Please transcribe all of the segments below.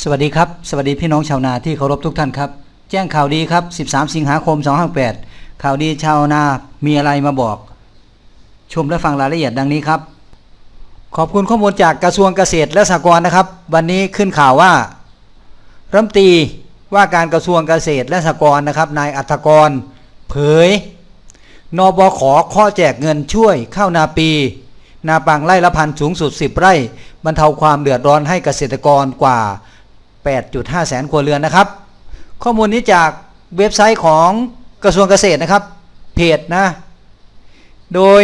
สวัสดีครับ สวัสดีพี่น้องชาวนาที่เคารพทุกท่านครับ แจ้งข่าวดีครับ 13 สิงหาคม 258 ข่าวดีชาวนา มีอะไรมาบอก ชมและฟังรายละเอียดดังนี้ครับ ขอบคุณข้อมูลจากกระทรวงเกษตรและสหกรณ์นะครับ วันนี้ขึ้นข่าวว่ารัมตีว่าการกระทรวงเกษตรและสหกรณ์นะครับ นายอัธกร เผย นบขข้อแจกเงินช่วยข้าวนาปี นาปังไร่ละพันสูงสุด 10 ไร่ บรรเทาความเดือดร้อนให้เกษตรกรกว่า 8.5 แสนครัวเรือนนะครับ ข้อมูลนี้จากเว็บไซต์ของกระทรวงเกษตรนะครับ เพจนะ โดย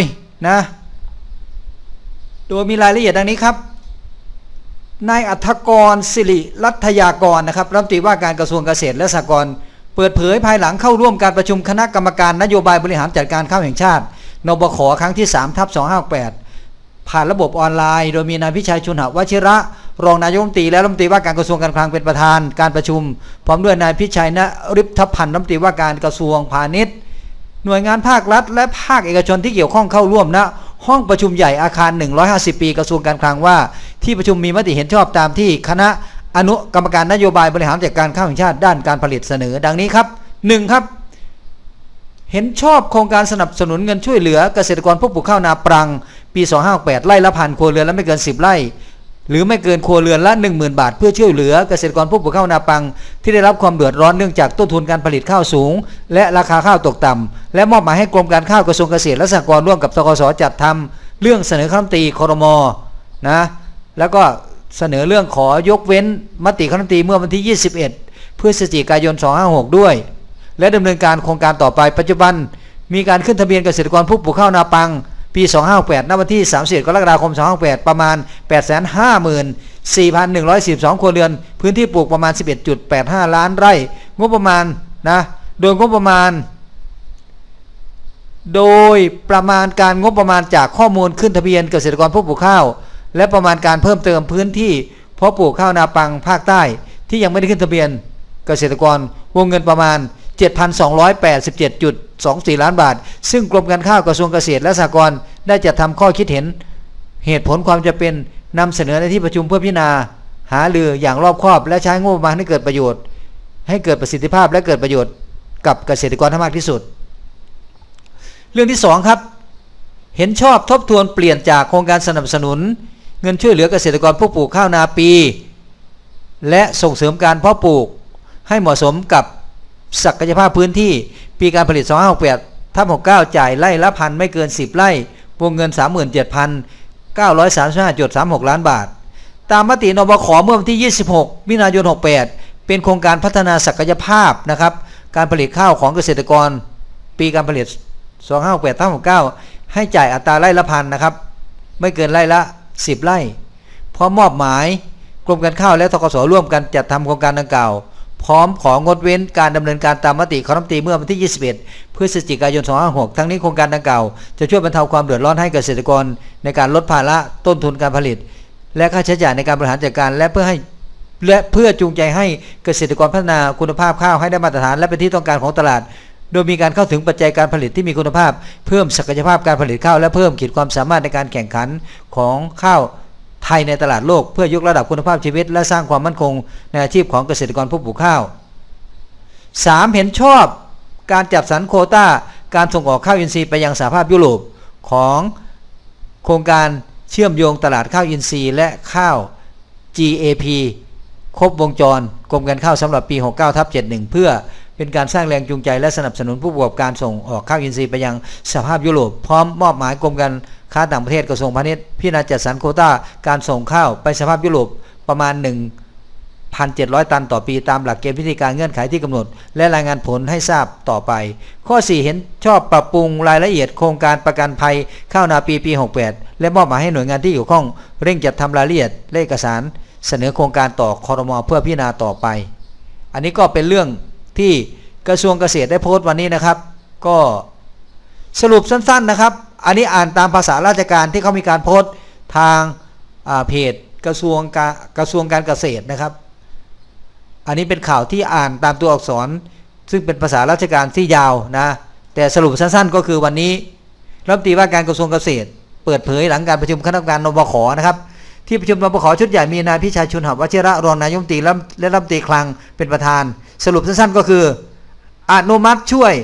นะ โดยมีรายละเอียดดังนี้ครับ นายอัธกรสิริรัตยากรนะครับรัฐมนตรีว่าการกระทรวงเกษตรและสหกรณ์เปิดเผยภายหลังเข้าร่วมการประชุมคณะกรรมการนโยบายบริหารจัดการข้าวแห่งชาตินบขครั้งที่3ทับ258 ผ่านระบบออนไลน์ โดยมีนายพิชัยชุนหวชิระ รองนายกรัฐมนตรีและรัฐมนตรีว่าการกระทรวงการคลังเป็นประธานการประชุม พร้อมด้วยนายพิชัยณริพทพันธ์รัฐมนตรีว่าการกระทรวงพาณิชย์ หน่วยงานภาครัฐ และภาคเอกชนที่เกี่ยวข้องเข้าร่วมณห้องประชุมใหญ่อาคาร 150 ปีกระทรวงการคลังว่า ที่ประชุมมีมติเห็นชอบตามที่คณะอนุกรรมการนโยบายบริหารจัดการข้าวแห่งชาติด้านการผลิตเสนอ ดังนี้ครับ 1. ครับ เห็นชอบโครงการสนับสนุนเงินช่วยเหลือเกษตรกรผู้ปลูกข้าวนาปรัง ปี2568ไร่ละพันครัวเรือนและไม่เกิน 10 ไร่ หรือไม่เกินครัวเรือนละ 10,000 บาท เพื่อช่วยเหลือเกษตรกรผู้ปลูกข้าวนาปัง ที่ได้รับความเดือดร้อนเนื่องจากต้นทุนการผลิตข้าวสูง และราคาข้าวตกต่ำและมอบหมายให้กรมการข้าวกระทรวงเกษตรและสหกรณ์ร่วมกับตกสจัดทำเรื่องเสนอคณะรัฐมนตรีครมนะแล้วก็เสนอเรื่องขอยกเว้นมติคณะรัฐมนตรีเมื่อวันที่ 21 พฤศจิกายน 256 ด้วย และดำเนินการโครงการต่อไปปัจจุบัน มีการขึ้นทะเบียนเกษตรกรผู้ปลูกข้าวนาปัง ปี 258ณวันที่31กรกฎาคม 258ประมาณ 854,142 ครัวเรือน พื้นที่ปลูกประมาณ 11.85 ล้านไร่ งบประมาณนะโดยงบประมาณ โดยประมาณการงบประมาณจากข้อมูลขึ้นทะเบียนเกษตรกรผู้ปลูกข้าว และประมาณการเพิ่มเติมพื้นที่เพาะปลูกข้าวนาปังภาคใต้ ที่ยังไม่ได้ขึ้นทะเบียนเกษตรกรวงเงินประมาณ 7,287.24 ล้านบาท ซึ่งกรมการข้าวกระทรวงเกษตรและสหกรณ์ได้จัดทำข้อคิดเห็น เหตุผลความจะเป็นนำเสนอในที่ประชุมเพื่อพิจารณา หารืออย่างรอบคอบ และใช้งบประมาณให้เกิดประโยชน์ ให้เกิดประสิทธิภาพและเกิดประโยชน์ กับเกษตรกรให้มากที่สุด เรื่องที่ 2 ครับ เห็นชอบทบทวนเปลี่ยนจากโครงการสนับสนุน เงินช่วยเหลือเกษตรกรผู้ปลูกข้าวนาปี และส่งเสริมการเพาะปลูกให้เหมาะสมกับ ศักยภาพพื้นที่ ปีการผลิต 2568ทับ69 จ่ายไร่ละพันไม่เกิน 10 ไร่ วงเงิน 37,935.36 ล้านบาท ตามมตินบขเมื่อวันที่ 26 มิถุนายน 68 เป็นโครงการพัฒนาศักยภาพนะครับ การผลิตข้าวของเกษตรกร ปีการผลิต 2568ทับ69 ให้จ่ายอัตราไร่ละพันนะครับ ไม่เกินไร่ละ 10 ไร่พร้อมมอบหมายกรมการข้าวและทกสร่วมกันจัดทำโครงการดังกล่าว พร้อมของดเว้นการดำเนินการตามมติคณะรัฐมนตรีเมื่อวันที่ 21 พฤศจิกายน 2566ทั้งนี้โครงการดังกล่าวจะช่วยบรรเทาความเดือดร้อนให้เกษตรกร ในการลดภาระต้นทุนการผลิต และค่าใช้จ่ายในการบริหารจัดการและเพื่อให้และเพื่อจูงใจให้เกษตรกรพัฒนาคุณภาพข้าวให้ได้มาตรฐานและเป็นที่ต้องการของตลาด โดยมีการเข้าถึงปัจจัยการผลิตที่มีคุณภาพ เพิ่มศักยภาพการผลิตข้าวและเพิ่มขีดความสามารถในการแข่งขันของข้าว ไทยในตลาดโลกเพื่อยกระดับคุณภาพชีวิต และสร้างความมั่นคงในอาชีพของเกษตรกรผู้ปลูกข้าว 3. เห็นชอบการจัดสรรโควต้าการส่งออกข้าวอินทรีย์ไปยังสหภาพยุโรปของโครงการเชื่อมโยงตลาดข้าวอินทรีย์และข้าว GAP ครบวงจรกรมการข้าวสำหรับปี 69ทับ71 เพื่อเป็นการสร้างแรงจูงใจและสนับสนุนผู้ประกอบการส่งออกข้าวอินทรีย์ไปยังสหภาพยุโรปพร้อมมอบหมายกรมการ ค้าต่างประเทศกระทรวงพาณิชย์พิจารณาจัดสรรโคต้าการส่งข้าวไปสภาพยุโรปประมาณ 1,700 ตันต่อปีตามหลักเกณฑ์พิธีการเงื่อนไขที่กำหนด และรายงานผลให้ทราบต่อไป ข้อ 4 เห็นชอบปรับปรุงรายละเอียดโครงการประกันภัยข้าวนาปีปี 68 และมอบหมายให้หน่วยงานที่เกี่ยวข้อง เร่งจัดทำรายละเอียดเลขเอกสาร เสนอโครงการต่อคอรมอเพื่อพิจารณาต่อไป อันนี้ก็เป็นเรื่องที่กระทรวงเกษตรได้โพสต์วันนี้นะครับ ก็สรุปสั้นๆนะครับ อันนี้อ่านตามภาษาราชการที่เขามีการโพสต์ทางาเพจกระทรวงการกระทรวงการเกษตรนะครับ อันนี้เป็นข่าวที่อ่านตามตัวอักษร ซึ่งเป็นภาษาราชการที่ยาวนะ แต่สรุปสั้นๆ ก็คือวันนี้รัฐมนตรีว่าการกระทรวงเกษตร เปิดเผยหลังการประชุมคณะกรรมการนบขนะครับ ที่ประชุมนปขชุดใหญ่มีนายพิชัยชุนหวชิระรองนายมตรีและรัฐมนตรีคลังเป็นประธาน สรุปสั้นๆก็คืออนุมัติช่วย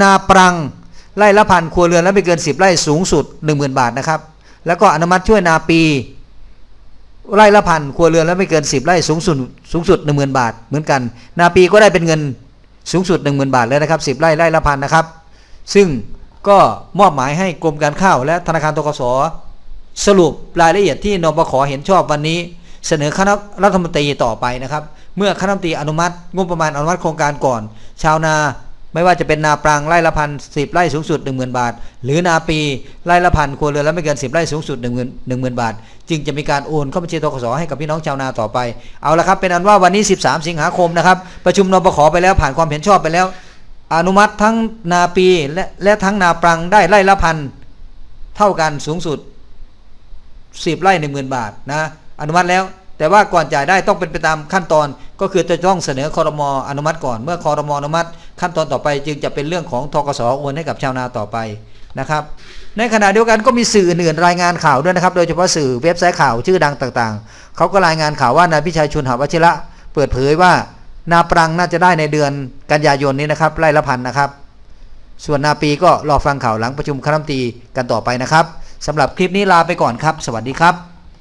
นาปรัง ไร่ละพันครัวเรือนและไม่เกิน 10 ไร่สูงสุด 10,000 บาทนะครับ แล้วก็อนุมัติช่วยนาปีไร่ละพันครัวเรือนและไม่เกิน 10 ไร่สูงสุดสูงสุด 10,000 บาท เหมือนกัน นาปีก็ได้เป็นเงินสูงสุด 10,000 บาทแล้วนะครับ10 ไร่ไร่ละพันนะครับ ซึ่งก็มอบหมายให้กรมการข้าวและธนาคารตกสสรุปรายละเอียดที่นปขเห็นชอบวันนี้ เสนอคณะรัฐมนตรีต่อไปนะครับ เมื่อคณะรัฐมนตรีอนุมัติ งบประมาณอนุมัติโครงการก่อน ชาวนา ไม่ว่าจะเป็นนาปรังไร่ละพันสิบไร่สูงสุด 1 0,000 บาท หรือนาปีไร่ละพันครัวเรือนแล้วไม่เกิน 10 ไร่สูงสุด 1 0 0 0 0 0บาท จึงจะมีการโอนเข้าบัญชีทกสให้กับพี่น้องชาวนาต่อไป เอาละครับ เป็นอันว่าวันนี้ 13 สิงหาคมนะครับ ประชุมนปขไปแล้วผ่านความเห็นชอบไปแล้ว อนุมัติทั้งนาปีและและทั้งนาปรังได้ไร่ละพันเท่ากันสูงสุดสิบไร่หนึ่งหมื่นบาทนะอนุมัติแล้วแต่ว่าก่อนจ่ายได้ต้องเป็นไปตามขั้นตอนก็คือจะต้องเสนอคอรมออนุมัติก่อน เมื่อคอรมออนุมัติ ขั้นตอนต่อไปจึงจะเป็นเรื่องของทกสโอนให้กับชาวนาต่อไปนะครับ ในขณะเดียวกันก็มีสื่ออื่นรายงานข่าวด้วยนะครับ โดยเฉพาะสื่อเว็บไซต์ข่าวชื่อดังต่างๆ เขาก็รายงานข่าวว่านายพิชัยชุนหวชิระเปิดเผยว่า นาปรังน่าจะได้ในเดือนกันยายนนี้นะครับไร่ละพันนะครับ ส่วนนาปีก็รอฟังข่าวหลังประชุมคณะรัฐมนตรีกันต่อไปนะครับสำหรับคลิปนี้ลาไปก่อนครับ สวัสดีครับ